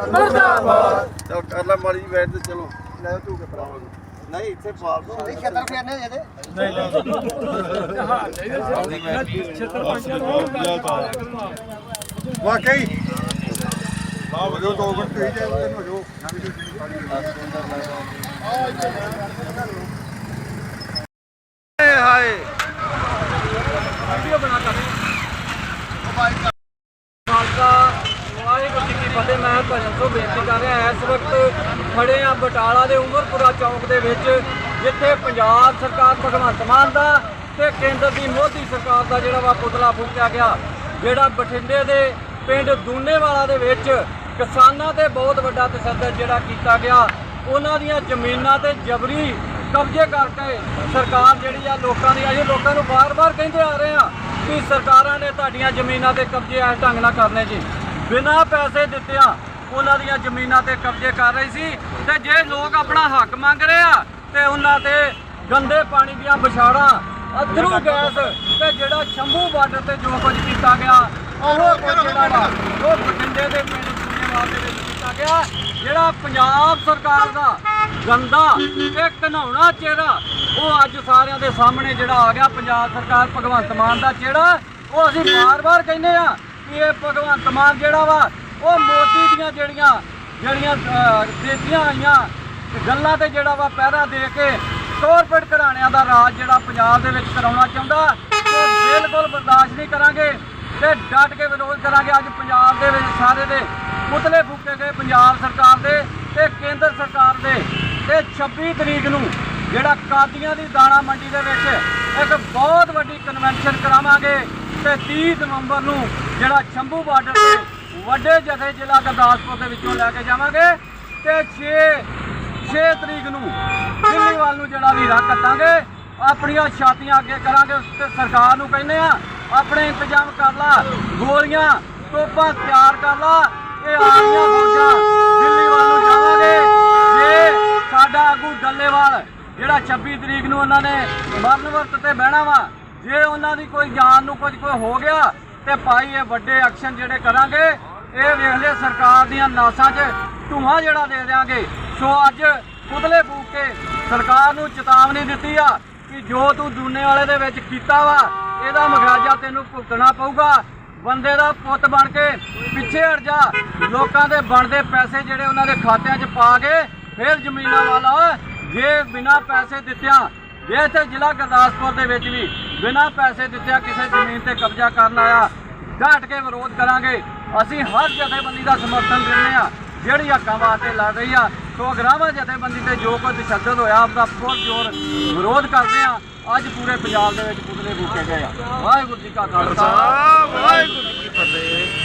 ਮੁਰਦਾਬਾਦ ਮੁਰਦਾਬਾਦ। ਚਲ ਕਰ ਲੈ ਮਾਰੀ ਬੈਠ ਤੇ ਚਲੋ। ਲੈ ਤੂੰ ਕਿਤਰਾ ਨਹੀਂ ਇੱਥੇ ਪਾਲ ਦੋ ਨਹੀਂ ਖੇਤਰ ਫੇਰਨੇ ਜਿਹਦੇ ਵਾਕਈ। ਆ ਵਜੋ ਦੋ ਮਿੰਟ ਤੁਸੀਂ ਜੇ ਉਹਦੇ ਨੂੰ ਵਜੋ। ਹਾਏ ਹਾਏ। ਮਾਲਕਾ ਵਾਹਿਗੁਰੂ ਜੀ ਕੀ ਭਜਨ ਤੋਂ ਬੇਨਤੀ ਕਰ ਰਿਹਾ, ਇਸ ਵਕਤ ਖੜੇ ਆ ਬਟਾਲਾ ਦੇ ਉਮਰਪੁਰਾ ਚੌਂਕ ਦੇ ਵਿੱਚ, ਜਿੱਥੇ ਪੰਜਾਬ ਸਰਕਾਰ ਭਗਵੰਤ ਮਾਨ ਦਾ ਤੇ ਕੇਂਦਰ ਦੀ ਮੋਦੀ ਸਰਕਾਰ ਦਾ ਜਿਹੜਾ ਵਾ ਪੁਤਲਾ ਫੂਕਿਆ ਗਿਆ, ਜਿਹੜਾ ਬਠਿੰਡੇ ਦੇ ਪਿੰਡ ਦੂਨੇਵਾਲਾ ਦੇ ਵਿੱਚ ਕਿਸਾਨਾਂ ਤੇ ਬਹੁਤ ਵੱਡਾ ਤਸ਼ੱਦਦ ਜਿਹੜਾ ਕੀਤਾ ਗਿਆ, ਉਹਨਾਂ ਦੀਆਂ ਜ਼ਮੀਨਾਂ ਤੇ ਜਬਰੀ ਕਬਜ਼ੇ ਕਰਕੇ ਸਰਕਾਰ ਜਿਹੜੀ ਆ ਲੋਕਾਂ ਦੀ ਆਈ ਲੋਕਾਂ ਨੂੰ ਬਾਰ-ਬਾਰ ਕਹਿੰਦੇ ਆ ਰਹੇ ਆ ਕਿ ਸਰਕਾਰਾਂ ਨੇ ਤੁਹਾਡੀਆਂ ਜ਼ਮੀਨਾਂ ਤੇ ਕਬਜ਼ੇ ਇਸ ਢੰਗ ਨਾਲ ਕਰਨੇ ਜੀ। ਬਿਨਾਂ ਪੈਸੇ ਦਿੱਤਿਆਂ ਉਹਨਾਂ ਦੀਆਂ ਜ਼ਮੀਨਾਂ ਤੇ ਕਬਜ਼ੇ ਕਰ ਰਹੀ ਸੀ ਤੇ ਜੇ ਲੋਕ ਆਪਣਾ ਹੱਕ ਮੰਗ ਰਹੇ ਆ ਤੇ ਉਹਨਾਂ ਤੇ ਗੰਦੇ ਪਾਣੀ ਦੀਆਂ ਵਿਛਾੜਾਂ ਅਥਰੂ ਗੈਸ ਤੇ ਜਿਹੜਾ ਸ਼ੰਭੂ ਬਾਰਡਰ ਤੇ ਜੋ ਕੁਝ ਕੀਤਾ ਗਿਆ ਉਹ ਕੁਝ ਜਿਹੜਾ ਵਾ, ਉਹ ਬਠਿੰਡੇ ਦੇ ਪਿੰਡ ਸੁਣੇਵਾਲ ਦੇ ਵਿੱਚ ਕੀਤਾ ਗਿਆ। ਜਿਹੜਾ ਪੰਜਾਬ ਸਰਕਾਰ ਦਾ ਗੰਦਾ ਤੇ ਘਨਾਉਣਾ ਚਿਹਰਾ ਉਹ ਅੱਜ ਸਾਰਿਆਂ ਦੇ ਸਾਹਮਣੇ ਜਿਹੜਾ ਆ ਗਿਆ। ਪੰਜਾਬ ਸਰਕਾਰ ਭਗਵੰਤ ਮਾਨ ਦਾ ਚਿਹਰਾ ਉਹ ਅਸੀਂ ਬਾਰ-ਬਾਰ ਕਹਿੰਦੇ ਆ ਕਿ ਇਹ ਭਗਵੰਤ ਮਾਨ ਜਿਹੜਾ ਵਾ ਉਹ ਮੋਦੀ ਦੀਆਂ ਜਿਹੜੀਆਂ ਜਿਹੜੀਆਂ ਅਹ, ਦਿੱਤੀਆਂ ਆਈਆਂ ਗੱਲਾਂ ਤੇ ਜਿਹੜਾ ਵਾ ਪਹਿਰਾ ਦੇ ਕੇ ਕਾਰਪੋਰੇਟ ਘਰਾਣਿਆਂ ਦਾ ਰਾਜ ਜਿਹੜਾ ਪੰਜਾਬ ਦੇ ਵਿੱਚ ਕਰਾਉਣਾ ਚਾਹੁੰਦਾ ਉਹ ਬਿਲਕੁਲ ਬਰਦਾਸ਼ਤ ਨਹੀਂ ਕਰਾਂਗੇ ਤੇ ਡਟ ਕੇ ਵਿਰੋਧ ਕਰਾਂਗੇ। ਅੱਜ ਪੰਜਾਬ ਦੇ ਵਿੱਚ ਸਾਰੇ ਦੇ ਪੁਤਲੇ ਫੂਕੇ ਗਏ ਪੰਜਾਬ ਸਰਕਾਰ ਦੇ ਤੇ ਕੇਂਦਰ ਸਰਕਾਰ ਦੇ। ਤੇ 26 ਤਰੀਕ ਨੂੰ ਜਿਹੜਾ ਕਾਦੀਆਂ ਦੀ ਦਾਣਾ ਮੰਡੀ ਦੇ ਵਿੱਚ ਇੱਕ ਬਹੁਤ ਵੱਡੀ ਕਨਵੈਨਸ਼ਨ ਕਰਾਵਾਂਗੇ ਤੇ 30 ਨਵੰਬਰ ਨੂੰ ਜਿਹੜਾ ਸ਼ੰਭੂ ਬਾਰਡਰ ਤੇ ਵੱਡੇ ਜਥੇ ਜ਼ਿਲ੍ਹਾ ਗੁਰਦਾਸਪੁਰ ਦੇ ਵਿੱਚੋਂ ਲੈ ਕੇ ਜਾਵਾਂਗੇ ਤੇ 6 6 ਤਰੀਕ ਨੂੰ ਦਿੱਲੀ ਵੱਲ ਨੂੰ ਜਿਹੜਾ ਵੀਰਾ ਕੱਟਾਂਗੇ, ਆਪਣੀਆਂ ਛਾਤੀਆਂ ਅੱਗੇ ਕਰਾਂਗੇ ਤੇ ਸਰਕਾਰ ਨੂੰ ਕਹਿੰਦੇ ਆ, ਆਪਣੇ ਇੰਤਜ਼ਾਮ ਕਰ ਲਾ, ਗੋਲੀਆਂ, ਤੋਪਾਂ ਤਿਆਰ ਕਰ ਲਾ, ਇਹ ਆਰਮੀਆਂ ਫੌਜਾਂ ਦਿੱਲੀ ਵੱਲ ਨੂੰ ਜਾਵਾਂਗੇ। ਜੇ ਸਾਡਾ ਆਗੂ ਡੱਲੇਵਾਲ, ਜਿਹੜਾ 26 ਤਰੀਕ ਨੂੰ ਉਹਨਾਂ ਨੇ ਮਰਨ ਵਰਤ ਤੇ ਬਹਿਣਾ ਵਾ, ਜੇ ਉਹਨਾਂ ਦੀ ਕੋਈ ਜਾਨ ਨੂੰ ਕੁਝ ਕੋਈ ਹੋ ਗਿਆ ਤੇ ਭਾਈ ਇਹ ਵੱਡੇ ਐਕਸ਼ਨ ਜਿਹੜੇ ਕਰਾਂਗੇ, ਇਹ ਵੇਖ ਲਿਆ ਸਰਕਾਰ ਦੀਆਂ ਨਾਸਾਂ 'ਚ ਧੂਆਂ ਜਿਹੜਾ ਦੇ ਦਿਆਂਗੇ। ਸੋ ਅੱਜ ਪੁਤਲੇ ਫੂਕ ਕੇ ਸਰਕਾਰ ਨੂੰ ਚੇਤਾਵਨੀ ਦਿੱਤੀ ਆ ਕਿ ਜੋ ਤੂੰ ਦੂਨੇ ਵਾਲੇ ਦੇ ਵਿੱਚ ਕੀਤਾ ਵਾ, ਇਹਦਾ ਮਖਰਾਜਾ ਤੈਨੂੰ ਭੁਗਤਣਾ ਪਊਗਾ। ਬੰਦੇ ਦਾ ਪੁੱਤ ਬਣ ਕੇ ਪਿੱਛੇ ਹਟ ਜਾ। ਲੋਕਾਂ ਦੇ ਬਣਦੇ ਪੈਸੇ ਜਿਹੜੇ ਉਹਨਾਂ ਦੇ ਖਾਤਿਆਂ 'ਚ ਪਾ ਕੇ ਫਿਰ ਜ਼ਮੀਨਾਂ ਵਾਲਾ, ਜੇ ਬਿਨਾਂ ਪੈਸੇ ਦਿੱਤਿਆਂ, ਜੇ ਇੱਥੇ ਜ਼ਿਲ੍ਹਾ ਗੁਰਦਾਸਪੁਰ ਦੇ ਵਿੱਚ ਵੀ ਬਿਨਾਂ ਪੈਸੇ ਦਿੱਤਿਆਂ ਕਿਸੇ ਜ਼ਮੀਨ ਤੇ ਕਬਜ਼ਾ ਕਰਨ ਆਇਆ ਡਟ ਕੇ ਵਿਰੋਧ ਕਰਾਂਗੇ। ਅਸੀਂ ਹਰ ਜਥੇਬੰਦੀ ਦਾ ਸਮਰਥਨ ਦਿੰਦੇ ਆ ਜਿਹੜੀ ਹੱਕਾਂ ਵਾਸਤੇ ਲੜ ਰਹੀ ਆ ਸੋ ਅਗਰਾਵਾ ਜਥੇਬੰਦੀ ਤੇ ਜੋ ਕੋਈ ਤਸ਼ੱਦਦ ਹੋਇਆ ਉਹਦਾ ਬਹੁਤ ਜ਼ੋਰ ਵਿਰੋਧ ਕਰਦੇ ਆ। ਅੱਜ ਪੂਰੇ ਪੰਜਾਬ ਦੇ ਵਿੱਚ ਪੁਤਲੇ ਫੂਕੇ ਗਏ ਆ। ਵਾਹਿਗੁਰੂ ਜੀ ਕਾ ਖਾਲਸਾ ਵਾਹਿਗੁਰੂ ਜੀ ਕੀ ਫਤਿਹ।